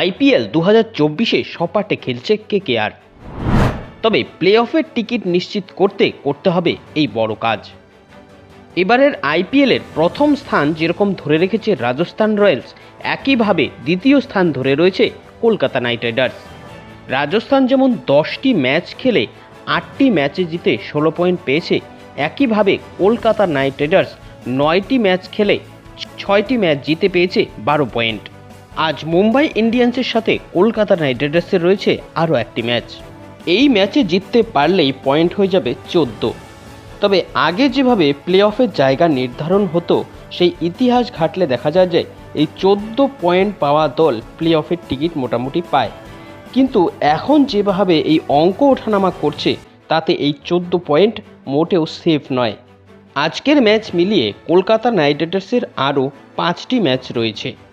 IPL দু হাজার চব্বিশে সপাটে খেলছে কেকেআর। তবে প্লে অফের টিকিট নিশ্চিত করতে করতে হবে এই বড় কাজ। এবারের আইপিএলের প্রথম স্থান যেরকম ধরে রেখেছে রাজস্থান রয়্যালস, একইভাবে দ্বিতীয় স্থান ধরে রয়েছে কলকাতা নাইট রাইডার্স। রাজস্থান যেমন দশটি ম্যাচ খেলে আটটি ম্যাচে জিতে ষোলো পয়েন্ট পেয়েছে, একইভাবে কলকাতা নাইট রাইডার্স নয়টি ম্যাচ খেলে ছয়টি ম্যাচ জিতে পেয়েছে বারো পয়েন্ট। আজ মুম্বাই ইন্ডিয়ান্সের সাথে কলকাতা নাইট রাইডার্সের রয়েছে আরও একটি ম্যাচ। এই ম্যাচে জিততে পারলেই পয়েন্ট হয়ে যাবে চোদ্দ। তবে আগে যেভাবে প্লে অফের জায়গা নির্ধারণ হতো, সেই ইতিহাস ঘাটলে দেখা যায় যে এই চোদ্দ পয়েন্ট পাওয়া দল প্লে অফের টিকিট মোটামুটি পায়। কিন্তু এখন যেভাবে এই অঙ্ক ওঠানামা করছে, তাতে এই চোদ্দ পয়েন্ট মোটেও সেফ নয়। আজকের ম্যাচ মিলিয়ে কলকাতা নাইট রাইডার্সের আরও পাঁচটি ম্যাচ রয়েছে।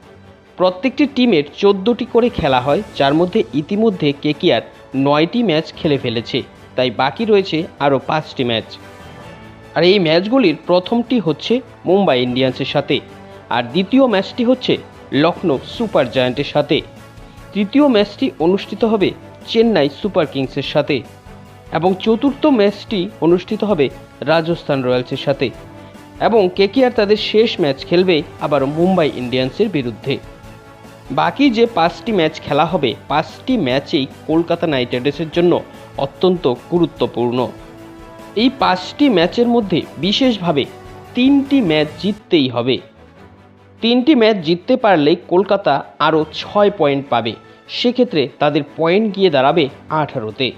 প্রত্যেকটি টিমের চোদ্দোটি করে খেলা হয়, যার মধ্যে ইতিমধ্যে কেকিআর নয়টি ম্যাচ খেলে ফেলেছে। তাই বাকি রয়েছে আরও পাঁচটি ম্যাচ। আর এই ম্যাচগুলির প্রথমটি হচ্ছে মুম্বাই ইন্ডিয়ান্সের সাথে, আর দ্বিতীয় ম্যাচটি হচ্ছে লখনৌ সুপার জায়ান্টের সাথে। তৃতীয় ম্যাচটি অনুষ্ঠিত হবে চেন্নাই সুপার কিংসের সাথে এবং চতুর্থ ম্যাচটি অনুষ্ঠিত হবে রাজস্থান রয়্যালসের সাথে। এবং কেকেআর তাদের শেষ ম্যাচ খেলবে আবার মুম্বাই ইন্ডিয়ান্সের বিরুদ্ধে। বাকি যে পাঁচটি ম্যাচ খেলা হবে, পাঁচটি ম্যাচেই কলকাতা নাইট রাইডার্সের জন্য অত্যন্ত গুরুত্বপূর্ণ। এই পাঁচটি ম্যাচের মধ্যে বিশেষভাবে তিনটি ম্যাচ জিততেই হবে। তিনটি ম্যাচ জিততে পারলেই কলকাতা আরও ছয় পয়েন্ট পাবে। সেক্ষেত্রে তাদের পয়েন্ট গিয়ে দাঁড়াবে আঠারোতে।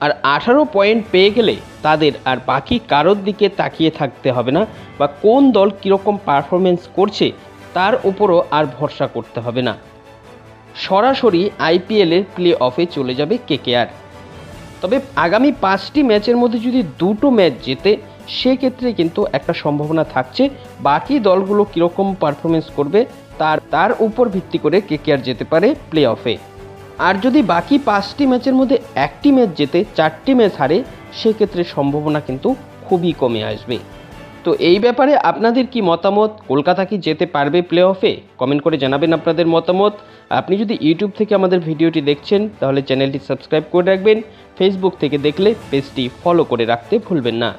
আর আঠারো পয়েন্ট পেয়ে গেলে তাদের আর বাকি কারোর দিকে তাকিয়ে থাকতে হবে না বা কোন দল কীরকম পারফরমেন্স করছে তার উপরও আর ভরসা করতে হবে না। সরাসরি আইপিএলের প্লে অফে চলে যাবে কেকেআর। তবে আগামী পাঁচটি ম্যাচের মধ্যে যদি দুটো ম্যাচ জেতে, সেক্ষেত্রে কিন্তু একটা সম্ভাবনা থাকছে। বাকি দলগুলো কীরকম পারফরমেন্স করবে, তার তার উপর ভিত্তি করে কেকেআর যেতে পারে প্লে অফে আর যদি বাকি পাঁচটি ম্যাচের মধ্যে একটি ম্যাচ জেতে, চারটি ম্যাচ হারে, সেক্ষেত্রে সম্ভাবনা কিন্তু খুবই কমে আসবে। তো এই ব্যাপারে আপনাদের কি মতামত? কলকাতা কি যেতে পারবে প্লে অফে কমেন্ট করে জানাবেন আপনাদের মতামত। আপনি যদি ইউটিউব থেকে আমাদের ভিডিওটি দেখছেন, তাহলে চ্যানেলটি সাবস্ক্রাইব করে রাখবেন। ফেসবুক থেকে দেখলে পেজটি ফলো করে রাখতে ভুলবেন না।